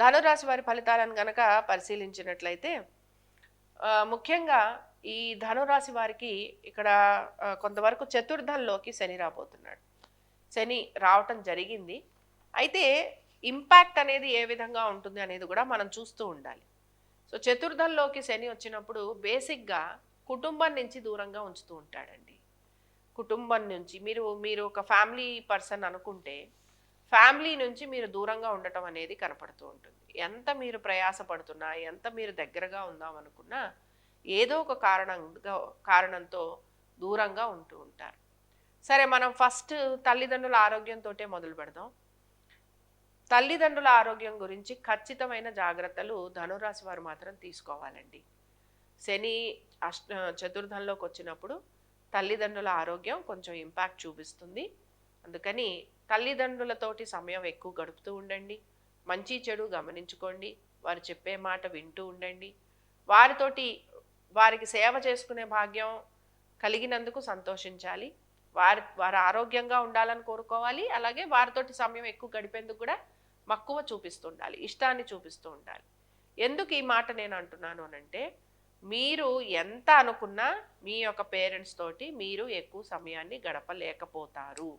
ధనురాశి వారి ఫలితాలను గనక పరిశీలించినట్లయితే ముఖ్యంగా ఈ ధనురాశి వారికి ఇక్కడ కొంతవరకు చతుర్థంలోకి శని రాబోతున్నాడు. శని రావటం జరిగింది. అయితే ఇంపాక్ట్ అనేది ఏ విధంగా ఉంటుంది అనేది కూడా మనం చూస్తూ ఉండాలి. సో చతుర్థంలోకి శని వచ్చినప్పుడు బేసిక్గా కుటుంబం నుంచి దూరంగా ఉంచుతూ ఉంటాడండి. కుటుంబం నుంచి మీరు మీరు ఒక ఫ్యామిలీ పర్సన్ అనుకుంటే ఫ్యామిలీ నుంచి మీరు దూరంగా ఉండటం అనేది కనపడుతూ ఉంటుంది. ఎంత మీరు ప్రయాసపడుతున్నా ఎంత మీరు దగ్గరగా ఉందాం అనుకున్నా ఏదో ఒక కారణంగా కారణంతో దూరంగా ఉంటూ ఉంటారు. సరే మనం ఫస్ట్ తల్లిదండ్రుల ఆరోగ్యంతో మొదలు పెడదాం. తల్లిదండ్రుల ఆరోగ్యం గురించి ఖచ్చితమైన జాగ్రత్తలు ధనురాశి వారు మాత్రం తీసుకోవాలండి. శని అష్ట చతుర్థంలోకి వచ్చినప్పుడు తల్లిదండ్రుల ఆరోగ్యం కొంచెం ఇంపాక్ట్ చూపిస్తుంది. అందుకని తల్లిదండ్రులతోటి సమయం ఎక్కువ గడుపుతూ ఉండండి. మంచి చెడు గమనించుకోండి. వారు చెప్పే మాట వింటూ ఉండండి. వారితోటి వారికి సేవ చేసుకునే భాగ్యం కలిగినందుకు సంతోషించాలి. వారి వారు ఆరోగ్యంగా ఉండాలని కోరుకోవాలి. అలాగే వారితోటి సమయం ఎక్కువ గడిపేందుకు కూడా మక్కువ చూపిస్తూ ఉండాలి ఇష్టాన్ని చూపిస్తూ ఉండాలి. ఎందుకు ఈ మాట నేను అంటున్నాను అనంటే మీరు ఎంత అనుకున్నా మీ యొక్క పేరెంట్స్ తోటి మీరు ఎక్కువ సమయాన్ని గడపలేకపోతారు.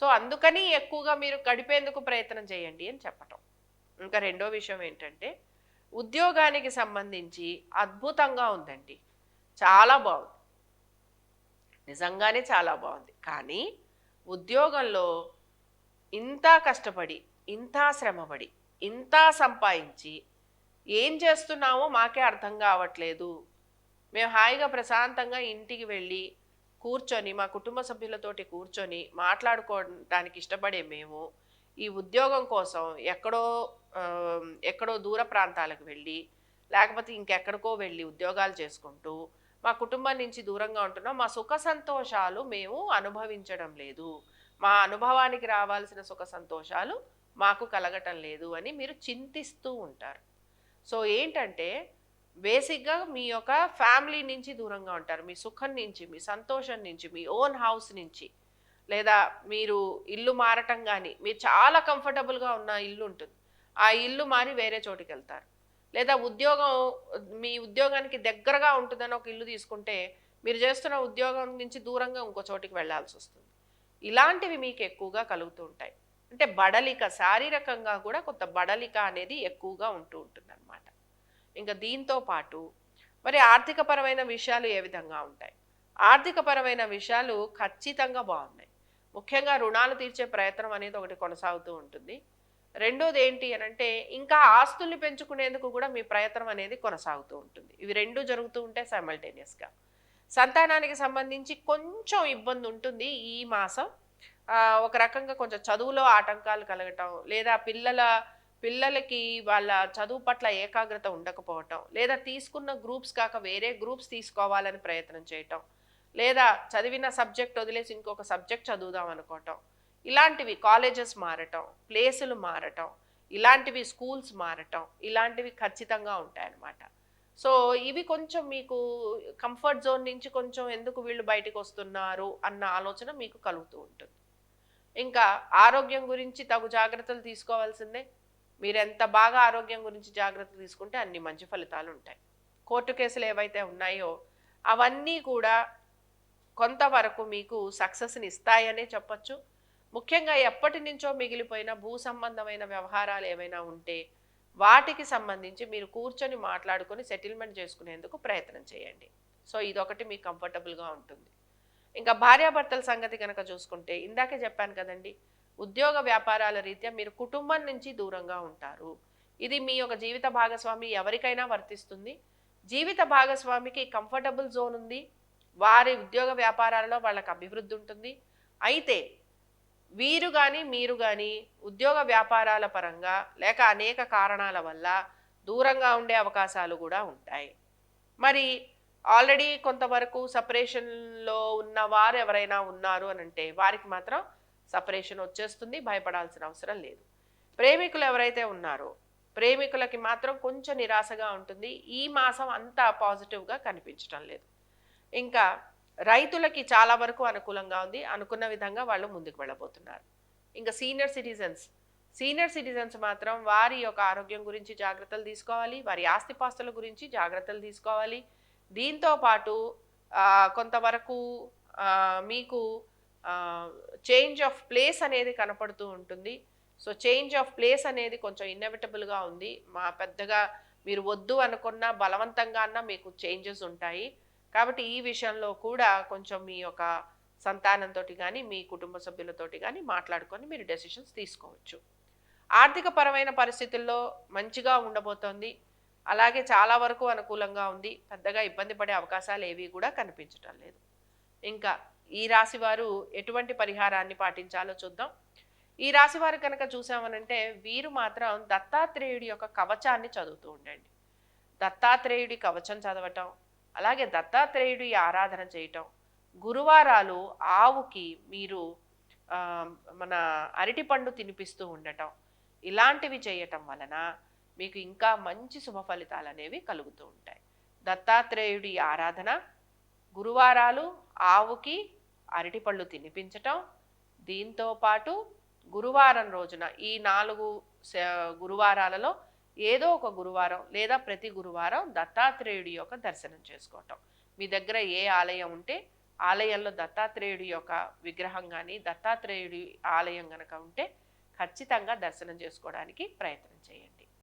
సో అందుకని ఎక్కువగా మీరు గడిపేందుకు ప్రయత్నం చేయండి అని చెప్పటం. ఇంకా రెండో విషయం ఏంటంటే ఉద్యోగానికి సంబంధించి అద్భుతంగా ఉందండి. చాలా బాగుంది. నిజంగానే చాలా బాగుంది. కానీ ఉద్యోగంలో ఇంత కష్టపడి ఇంత శ్రమపడి ఇంత సంపాదించి ఏం చేస్తున్నామో మాకే అర్థం కావట్లేదు. మేము హాయిగా ప్రశాంతంగా ఇంటికి వెళ్ళి కూర్చొని మా కుటుంబ సభ్యులతోటి కూర్చొని మాట్లాడుకోవడానికి ఇష్టపడే మేము ఈ ఉద్యోగం కోసం ఎక్కడో ఎక్కడో దూర ప్రాంతాలకు వెళ్ళి లేకపోతే ఇంకెక్కడికో వెళ్ళి ఉద్యోగాలు చేసుకుంటూ మా కుటుంబం నుంచి దూరంగా ఉంటున్నాం. మా సుఖ సంతోషాలు మేము అనుభవించడం లేదు. మా అనుభవానికి రావాల్సిన సుఖ సంతోషాలు మాకు కలగటం లేదు అని మీరు చింతిస్తూ ఉంటారు. సో ఏంటంటే బేసిక్గా మీ యొక్క ఫ్యామిలీ నుంచి దూరంగా ఉంటారు. మీ సుఖం నుంచి మీ సంతోషం నుంచి మీ ఓన్ హౌస్ నుంచి. లేదా మీరు ఇల్లు మారటం కానీ మీరు చాలా కంఫర్టబుల్గా ఉన్న ఇల్లు ఉంటుంది. ఆ ఇల్లు మారి వేరే చోటికి వెళ్తారు లేదా ఉద్యోగం మీ ఉద్యోగానికి దగ్గరగా ఉంటుందని ఒక ఇల్లు తీసుకుంటే మీరు చేస్తున్న ఉద్యోగం నుంచి దూరంగా ఇంకో చోటికి వెళ్ళాల్సి వస్తుంది. ఇలాంటివి మీకు ఎక్కువగా కలుగుతూ ఉంటాయి. అంటే బడలిక శారీరకంగా కూడా కొంత బడలిక అనేది ఎక్కువగా ఉంటూ ఉంటుంది. ఇంకా దీంతో పాటు మరి ఆర్థికపరమైన విషయాలు ఏ విధంగా ఉంటాయి? ఆర్థికపరమైన విషయాలు ఖచ్చితంగా బాగున్నాయి. ముఖ్యంగా రుణాలు తీర్చే ప్రయత్నం అనేది ఒకటి కొనసాగుతూ ఉంటుంది. రెండోది ఏంటి అని అంటే ఇంకా ఆస్తుల్ని పెంచుకునేందుకు కూడా మీ ప్రయత్నం అనేది కొనసాగుతూ ఉంటుంది. ఇవి రెండు జరుగుతూ ఉంటాయి సైమల్టేనియస్గా సంతానానికి సంబంధించి కొంచెం ఇబ్బంది ఉంటుంది ఈ మాసం. ఒక రకంగా కొంచెం చదువులో ఆటంకాలు కలగటం లేదా పిల్లల పిల్లలకి వాళ్ళ చదువు పట్ల ఏకాగ్రత ఉండకపోవటం లేదా తీసుకున్న గ్రూప్స్ కాక వేరే గ్రూప్స్ తీసుకోవాలని ప్రయత్నం చేయటం లేదా చదివిన సబ్జెక్ట్ వదిలేసి ఇంకొక సబ్జెక్ట్ చదువుదాం అనుకోవటం ఇలాంటివి కాలేజెస్ మారటం ప్లేసులు మారటం ఇలాంటివి స్కూల్స్ మారటం ఇలాంటివి ఖచ్చితంగా ఉంటాయన్నమాట. సో ఇవి కొంచెం మీకు కంఫర్ట్ జోన్ నుంచి కొంచెం ఎందుకు వీళ్ళు బయటకు వస్తున్నారు అన్న ఆలోచన మీకు కలుగుతూ ఉంటుంది. ఇంకా ఆరోగ్యం గురించి తగు జాగ్రత్తలు తీసుకోవాల్సిందే. మీరు ఎంత బాగా ఆరోగ్యం గురించి జాగ్రత్త తీసుకుంటే అన్ని మంచి ఫలితాలు ఉంటాయి కోర్టు కేసులు ఏవైతే ఉన్నాయో అవన్నీ కూడా కొంతవరకు మీకు సక్సెస్ని ఇస్తాయనే చెప్పొచ్చు. ముఖ్యంగా ఎప్పటి నుంచో మిగిలిపోయిన భూ సంబంధమైన వ్యవహారాలు ఏవైనా ఉంటే వాటికి సంబంధించి మీరు కూర్చొని మాట్లాడుకొని సెటిల్మెంట్ చేసుకునేందుకు ప్రయత్నం చేయండి. సో ఇదొకటి మీకు కంఫర్టబుల్గా ఉంటుంది. ఇంకా భార్యాభర్తల సంగతి కనుక చూసుకుంటే ఇందాకే చెప్పాను కదండి ఉద్యోగ వ్యాపారాల రీత్యా మీరు కుటుంబం నుంచి దూరంగా ఉంటారు. ఇది మీ యొక్క జీవిత భాగస్వామి ఎవరికైనా వర్తిస్తుంది. జీవిత భాగస్వామికి కంఫర్టబుల్ జోన్ ఉంది. వారి ఉద్యోగ వ్యాపారాలలో వాళ్ళకి అభివృద్ధి ఉంటుంది. అయితే వీరు కానీ మీరు కానీ ఉద్యోగ వ్యాపారాల పరంగా లేక అనేక కారణాల వల్ల దూరంగా ఉండే అవకాశాలు కూడా ఉంటాయి. మరి ఆల్రెడీ కొంతవరకు సపరేషన్లో ఉన్న వారు ఎవరైనా ఉన్నారు అని అంటే వారికి మాత్రం సపరేషన్ వచ్చేస్తుంది భయపడాల్సిన అవసరం లేదు. ప్రేమికులు ఎవరైతే ఉన్నారో ప్రేమికులకి మాత్రం కొంచెం నిరాశగా ఉంటుంది. ఈ మాసం అంత పాజిటివ్గా కనిపించడం లేదు. ఇంకా రైతులకి చాలా వరకు అనుకూలంగా ఉంది. అనుకున్న విధంగా వాళ్ళు ముందుకు వెళ్ళబోతున్నారు. ఇంకా సీనియర్ సిటిజన్స్ సీనియర్ సిటిజన్స్ మాత్రం వారి యొక్క ఆరోగ్యం గురించి జాగ్రత్తలు తీసుకోవాలి వారి ఆస్తిపాస్తుల గురించి జాగ్రత్తలు తీసుకోవాలి. దీంతో పాటు కొంతవరకు మీకు చేంజ్ ఆఫ్ ప్లేస్ అనేది కనపడుతూ ఉంటుంది. సో చేంజ్ ఆఫ్ ప్లేస్ అనేది కొంచెం ఇన్నెవిటబుల్గా ఉంది. మా పెద్దగా మీరు వద్దు అనుకున్న బలవంతంగా అన్న మీకు చేంజెస్ ఉంటాయి. కాబట్టి ఈ విషయంలో కూడా కొంచెం మీ యొక్క సంతానంతో కానీ మీ కుటుంబ సభ్యులతోటి కానీ మాట్లాడుకొని మీరు డెసిషన్స్ తీసుకోవచ్చు. ఆర్థిక పరమైన పరిస్థితుల్లో మంచిగా ఉండబోతోంది. అలాగే చాలా వరకు అనుకూలంగా ఉంది. పెద్దగా ఇబ్బంది పడే అవకాశాలు ఏవి కూడా కనిపించటం లేదు. ఇంకా ఈ రాశి వారు ఎటువంటి పరిహారాన్ని పాటించాలో చూద్దాం. ఈ రాశి వారు కనుక చూసామనంటే వీరు మాత్రం దత్తాత్రేయుడి యొక్క కవచాన్ని చదువుతూ ఉండండి. దత్తాత్రేయుడి కవచం చదవటం అలాగే దత్తాత్రేయుడి ఆరాధన చేయటం గురువారాలు ఆవుకి మీరు మన అరటిపండు తినిపిస్తూ ఉండటం ఇలాంటివి చేయటం వలన మీకు ఇంకా మంచి శుభ ఫలితాలు అనేవి కలుగుతూ ఉంటాయి. దత్తాత్రేయుడి ఆరాధన గురువారాలు ఆవుకి అరటిపళ్ళు తినిపించటం. దీంతో పాటు గురువారం రోజున ఈ నాలుగు గురువారాలలో ఏదో ఒక గురువారం లేదా ప్రతి గురువారం దత్తాత్రేయుడి యొక్క దర్శనం చేసుకోవటం. మీ దగ్గర ఏ ఆలయం ఉంటే ఆలయంలో దత్తాత్రేయుడి యొక్క విగ్రహం కానీ దత్తాత్రేయుడి ఆలయం కనుక ఉంటే ఖచ్చితంగా దర్శనం చేసుకోవడానికి ప్రయత్నం చేయండి.